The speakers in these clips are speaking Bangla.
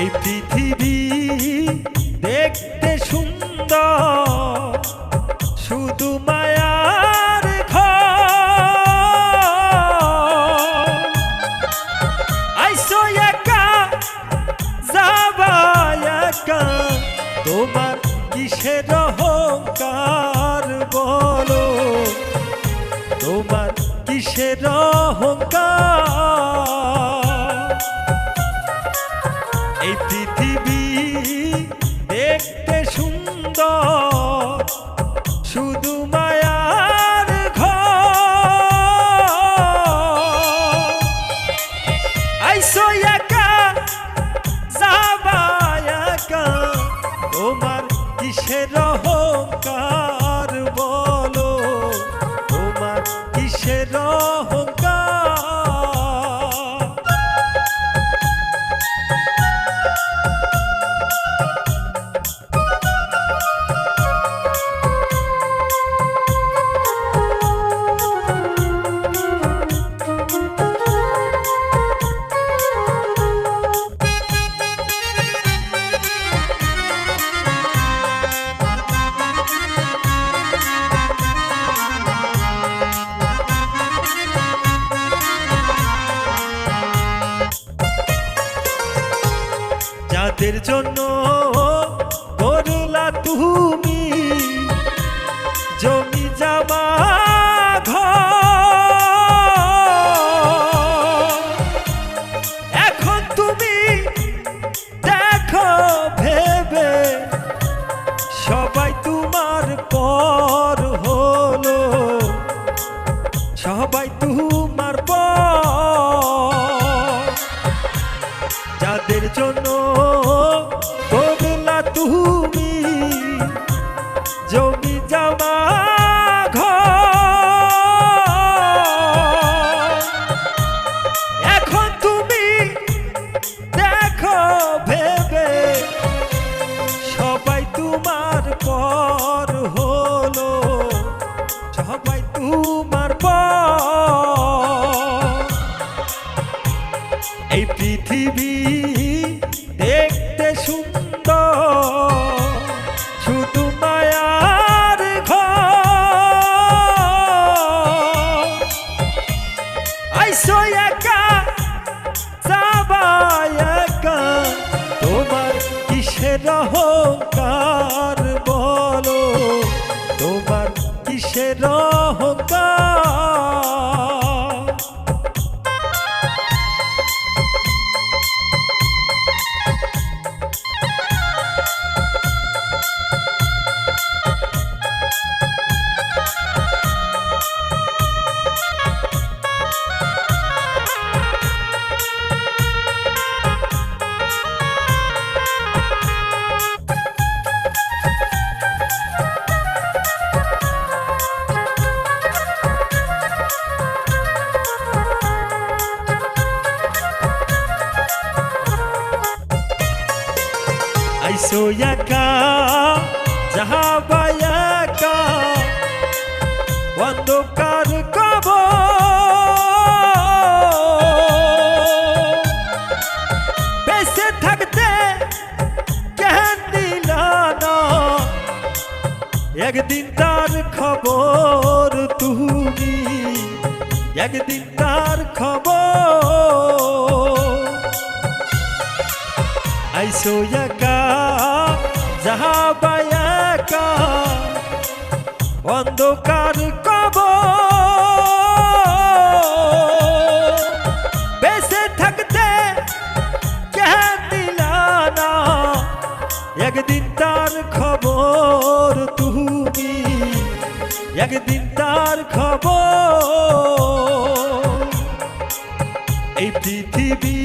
এই পৃথিবী দেখতে সুন্দর, শুধু মায়ার আইসো একা, যাবা একা, তোমার কিসের অহংকার বলো? তোমার কিসের অহংকার? আইসো জন্য ঘর। এখন তুমি ভেবে সবাই তোমার পর হলো সবাই তোমার পর এই পৃথিবী অহংকার আইসো একা যাহাবা একা। অন্ধকার কব বেঁচে থাকতে কেন দিলা না। একদিন তার খবর তুমি, একদিন তার খবর। আইসো একা যাহাবা একা অন্ধকার কব বেঁচে থাকতে কে দিলা না একদিন তার খবর তুমি একদিন তার খবর এই পৃথিবী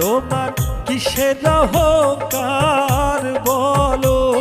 তোমার কিসের হকার বলো?